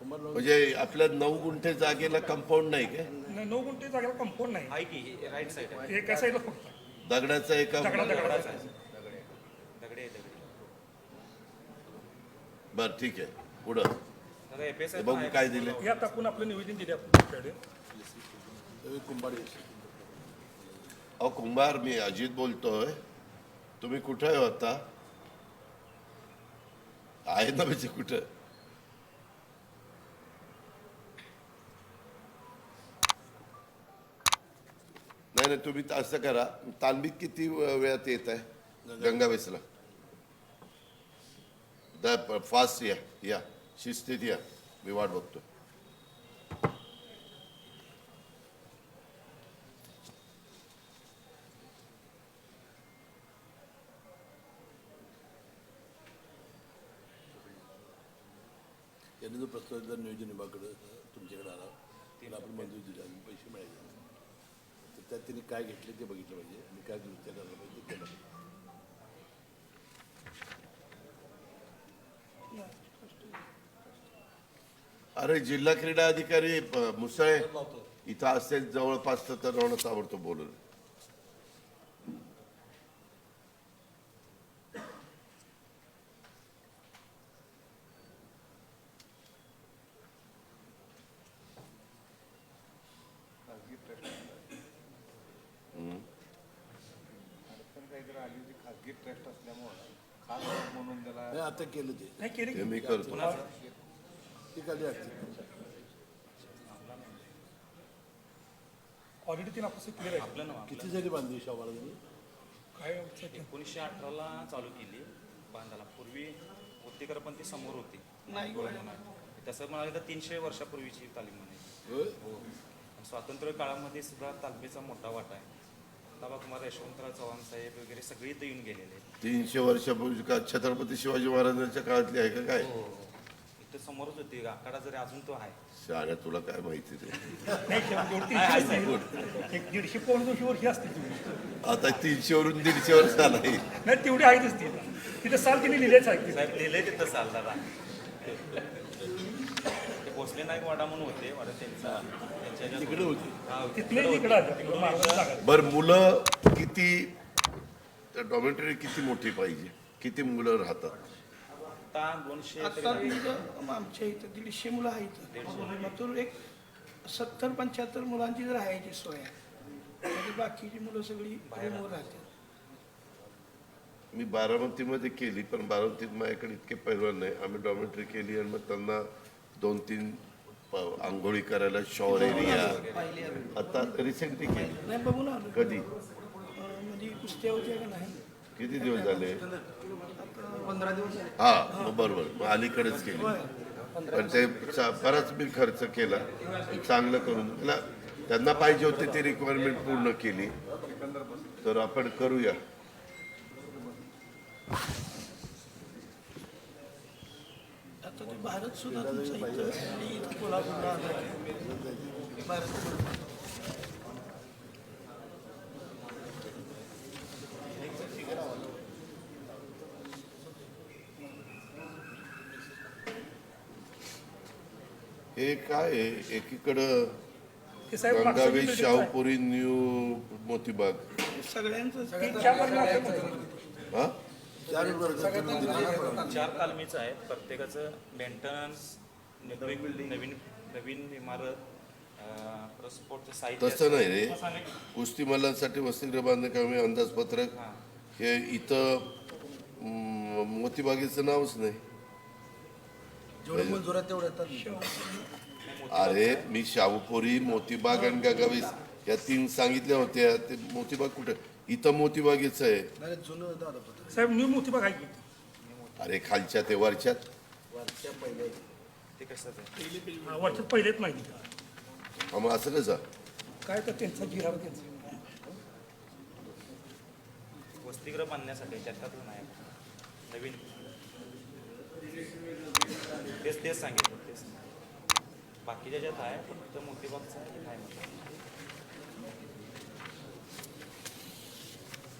म्हणजे आपल्या नऊ गुंठे जागेला कंपाऊंड नाही काय? नाही, नऊ गुंठे जागेला कंपाऊंड नाही. आहे की राईट साईड आहे? एका साईडला फक्त. दगडाचा एका दगडा दगडाचा दगडे दगडे बर ठीक आहे. पुढं. दादा एफ एस हे बघू काय दिले? या टाकून आपलं निवेदन दिले आपण आपल्याकडे अहो कुंभार मी अजित बोलतोय. तुम्ही कुठे आहे आता? आहे ना म्हणजे कुठं? नाही नाही तुम्ही असं करा. तालमीत किती वेळात येत आहे? गंगावेसला द फास्ट या या. शिस्तीत या. मी वाट बघतो यांनी जो प्रस्ताव नियोजन विभागाकडे तुमच्याकडे आला त्याला आपण मंजुरी दिली आणि पैसे तर त्यात त्यांनी काय घेतले ते बघितलं पाहिजे. आणि काय दुरुस्त्या करायला पाहिजे ते केलं पाहिजे. अरे जिल्हा क्रीडा अधिकारी मुसळे इथं असेल जवळपास तर तर ताबडतोब बोलून आली होती खाजगी ट्रस्ट असल्यामुळं खास म्हणून त्याला नाही आता केलं ते. नाही केले हे की मी करतो. ते काढली असते. ऑलरेडी तीन आपलं क्लिअर आहे. आपलं नाव किती जरी बांधली महाराजांनी काय आमचं एकोणीसशे अठराला चालू केली बांधाला. पूर्वी उत्तेकर पण ती समोर होती. नाही. तसं म्हणाले तर तीनशे वर्षापूर्वीची तालीम म्हणायची. होय? हो. आणि स्वातंत्र्य काळामध्ये सुद्धा तालमीचा मोठा वाटा आहे. कुमार यशवंतराव चव्हाण साहेब वगैरे सगळे इथं येऊन गेलेले आहेत. तीनशे वर्षापूर्वी का छत्रपती शिवाजी महाराजांच्या काळातली आहे का काय? हो इथं समोरच होती आकडा जरी अजून तो आहे. शहाण्या तुला काय माहिती ते नाही केलं, एवढी तीनशे असतील. एक दीडशे पाऊण दोनशे वर्षी असतील तुम्ही आता तीनशे वरून दीडशे वर्ष नाही नाही तेवढी आहेतच ती. तिथे साल तिने लिहिलेच आहे. साहेब लिहिले तिथं चाल दादा. ते भोसले नाईक वाडा म्हणून होते वाडा त्यांचा त्यांच्या बर मुलं किती डॉमेटरी किती मोठी पाहिजे? किती मुलं राहतात? आता दोनशे आमच्या इथं दीडशे मुलं आहेत. एक सत्तर पंच्याहत्तर मुलांची जर राहायची सोय आहे बाकीची मुलं सगळी राहतात. मी बारामतीमध्ये केली पण बारामतीत माझ्याकडे इतके पैलवान नाही. आम्ही डॉमेटरी केली आणि मग त्यांना दोन तीन आंघोळी करायला शॉवर एरिया आता रिसेंटली केली. कधी? म्हणजे किती दिवस झाले? हा बरोबर. मग अलीकडेच केली. पण ते बराच मी खर्च केला. चांगलं करून. त्याला त्यांना पाहिजे होते ती रिक्वायरमेंट पूर्ण केली. तर आपण करूया. आता ते भारत सुद्धा तुमचं इथं आणि इथं कोल्हापूरला आलं भारत हे काय आहे एकीकडं आहे. शाहूपुरी न्यू मोतीबाग सगळ्यांचं. हा चार तालमीचं आहे. प्रत्येकाचं मेंटेनन्स नवीन नवीन नवीन इमारत साहित्य तसं नाही रे. कुस्ती मल्लांसाठी वसतिगृह बांधकामे अंदाजपत्रक. हां. इथं मोतीबागेचं नावच नाही. जेवढे मंजूर आहे तेवढे येतात अरे मी शाहूपुरी मोतीबाग आणि गगावीस या तीन सांगितल्या होत्या. ते मोतीबाग कुठे? इथं मोतीबागेच आहे. नाही जुनं दादा पत्र साहेब न्यू मोतीबाग आहे की? अरे खालच्या ते वरच्यात. ते कसं आहे? हा, वरच्यात पहिलेच माहिती हा, मग असं कसं? काय तर त्यांचा जिरा त्यांचा. वसतिगृह बांधण्यासाठी त्याच्यातलं नाही. नवीन. तेच तेच सांगितलं तेच. बाकीच्या ज्यात आहे फक्त मोतीबागचं आहे काय म्हणतात पूर्ण मोठी बागात आता तालीम तयार आहे बिल्डिंग तयार आहे